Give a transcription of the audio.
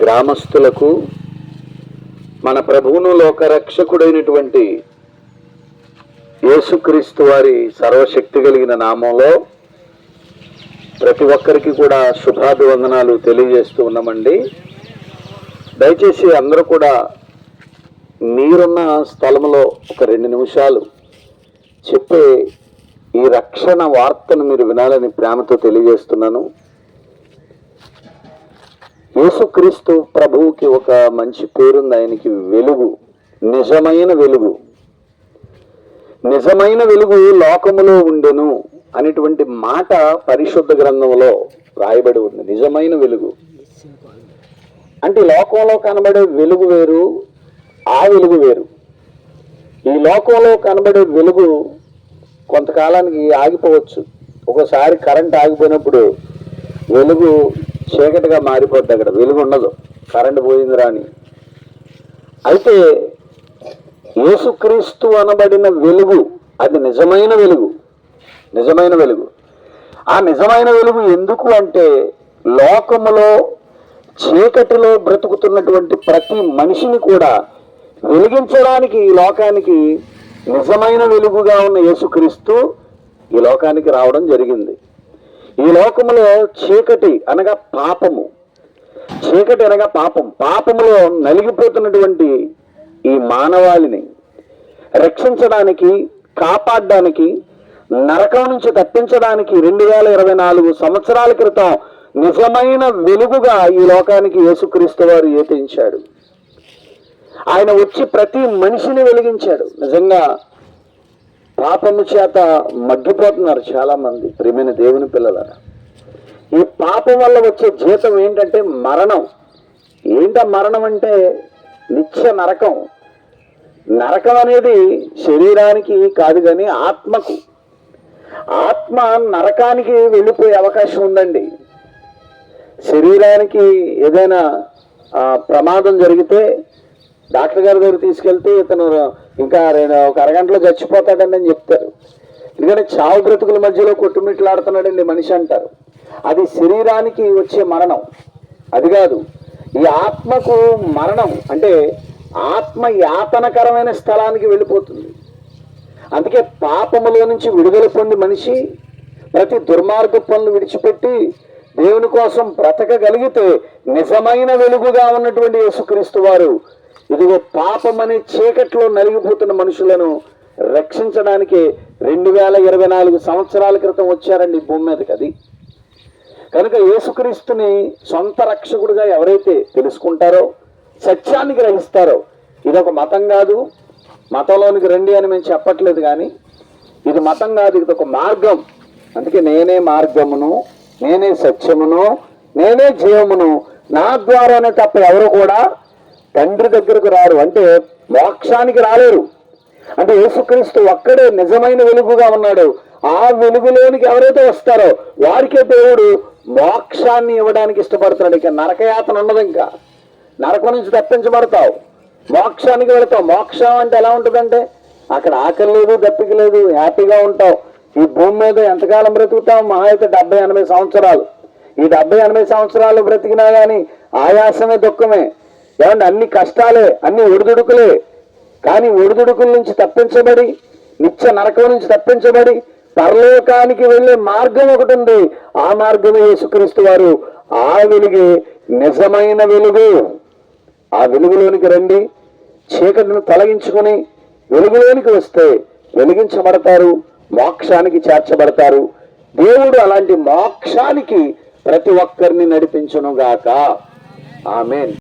గ్రామస్తులకు మన ప్రభువును లోకరక్షకుడైనటువంటి యేసుక్రీస్తు వారి సర్వశక్తి కలిగిన నామంలో ప్రతి ఒక్కరికి కూడా శుభాభివందనాలు తెలియజేస్తూ ఉన్నామండి. దయచేసి అందరూ కూడా మీరున్న స్థలంలో ఒక రెండు నిమిషాలు చెప్పే ఈ రక్షణ వార్తను మీరు వినాలని ప్రేమతో తెలియజేస్తున్నాను. యేసుక్రీస్తు ప్రభువుకి ఒక మంచి పేరుంది ఆయనకి వెలుగు నిజమైన వెలుగు. నిజమైన వెలుగు లోకములో ఉండెను అనేటువంటి మాట పరిశుద్ధ గ్రంథంలో రాయబడి ఉంది. నిజమైన వెలుగు. అంటే లోకంలో కనబడే వెలుగు వేరు ఆ వెలుగు వేరు. ఈ లోకంలో కనబడే వెలుగు కొంతకాలానికి ఆగిపోవచ్చు. ఒకసారి కరెంట్ ఆగిపోయినప్పుడు వెలుగు చీకటిగా మారిపోద్ది అక్కడ వెలుగు ఉండదు. కరెంటు పోయింది రాని అయితే యేసుక్రీస్తు అనబడిన వెలుగు అది నిజమైన వెలుగు. నిజమైన వెలుగు. ఆ నిజమైన వెలుగు ఎందుకు అంటే లోకములో చీకటిలో బ్రతుకుతున్నటువంటి ప్రతి మనిషిని కూడా వెలిగించడానికి ఈ లోకానికి నిజమైన వెలుగుగా ఉన్న యేసుక్రీస్తు ఈ లోకానికి రావడం జరిగింది. ఈ లోకములో చీకటి అనగా పాపము. చీకటి అనగా పాపం. పాపములో నలిగిపోతున్నటువంటి ఈ మానవాళిని రక్షించడానికి కాపాడడానికి నరకం నుంచి తప్పించడానికి రెండు వేల ఇరవై నాలుగు సంవత్సరాల క్రితం నిజమైన వెలుగుగా ఈ లోకానికి యేసుక్రీస్తు వారు ఏతించాడు. ఆయన వచ్చి ప్రతి మనిషిని వెలిగించాడు. నిజంగా పాపము చేత మగ్గిపోతున్నారు చాలా మంది ప్రియమైన దేవుని పిల్లల ఈ పాపం వల్ల వచ్చే జీతం ఏంటంటే మరణం. ఏంట మరణం అంటే? నిత్య నరకం. నరకం అనేది శరీరానికి కాదు కానీ ఆత్మకు. ఆత్మ నరకానికి వెళ్ళిపోయే అవకాశం ఉందండి. శరీరానికి ఏదైనా ప్రమాదం జరిగితే డాక్టర్ గారి దగ్గర తీసుకెళ్తే ఇతను ఇంకా రెండు ఒక అరగంటలో చచ్చిపోతాడండి అని చెప్తారు. ఎందుకంటే చావు బ్రతుకుల మధ్యలో కొట్టుమిట్లాడుతున్నాడండి మనిషి అంటారు. అది శరీరానికి వచ్చే మరణం. అది కాదు ఈ ఆత్మకు మరణం అంటే ఆత్మ యాతనకరమైన స్థలానికి వెళ్ళిపోతుంది. అందుకే పాపములో నుంచి విడుదల పొంది మనిషి ప్రతి దుర్మార్గ పనులు విడిచిపెట్టి దేవుని కోసం బ్రతకగలిగితే నిజమైన వెలుగుగా ఉన్నటువంటి యేసుక్రీస్తు వారు ఇదిగో పాపం అనే చీకట్లో నలిగిపోతున్న మనుషులను రక్షించడానికి రెండు వేల ఇరవై నాలుగు సంవత్సరాల క్రితం వచ్చారండి భూమి మీదకి అది. కనుక యేసుక్రీస్తుని సొంత రక్షకుడిగా ఎవరైతే తెలుసుకుంటారో సత్యాన్ని గ్రహిస్తారో ఇది ఒక మతం కాదు. మతంలోనికి రండి అని మేము చెప్పట్లేదు కానీ ఇది మతం కాదు ఇది ఒక మార్గం. అందుకే నేనే మార్గమును నేనే సత్యమును నేనే జీవమును నా ద్వారానే తప్ప ఎవరు కూడా తండ్రి దగ్గరకు రారు అంటే మోక్షానికి రాలేరు. అంటే యేసుక్రీస్తు ఒక్కడే నిజమైన వెలుగుగా ఉన్నాడు. ఆ వెలుగులోనికి ఎవరైతే వస్తారో వారికే దేవుడు మోక్షాన్ని ఇవ్వడానికి ఇష్టపడుతున్నాడు. ఇక నరకయాతన ఉండదు ఇంకా. నరకం నుంచి తప్పించబడతావు. మోక్షానికి వెళతావు. మోక్షం అంటే ఎలా ఉంటుందంటే అక్కడ ఆకలి లేదు దప్పిక లేదు హ్యాపీగా ఉంటావు. ఈ భూమి మీద ఎంతకాలం బ్రతుకుతావు? మహా అయితే డెబ్బై ఎనభై సంవత్సరాలు. ఈ డెబ్బై ఎనభై సంవత్సరాలు బ్రతికినా కానీ ఆయాసమే దుఃఖమే. ఏమంటే అన్ని కష్టాలే అన్ని ఒడిదుడుకులే. కానీ ఒడిదుడుకుల నుంచి తప్పించబడి నిత్య నరకం నుంచి తప్పించబడి పరలోకానికి వెళ్ళే మార్గం ఒకటి ఉంది. ఆ మార్గమే యేసుక్రీస్తు వారు. ఆ వెలుగే నిజమైన వెలుగు. ఆ వెలుగులోనికి రండి. చీకటిని తొలగించుకుని వెలుగులోనికి వస్తే వెలిగించబడతారు మోక్షానికి చేర్చబడతారు. దేవుడు అలాంటి మోక్షానికి ప్రతి ఒక్కరిని నడిపించునుగాక. ఆమెన్.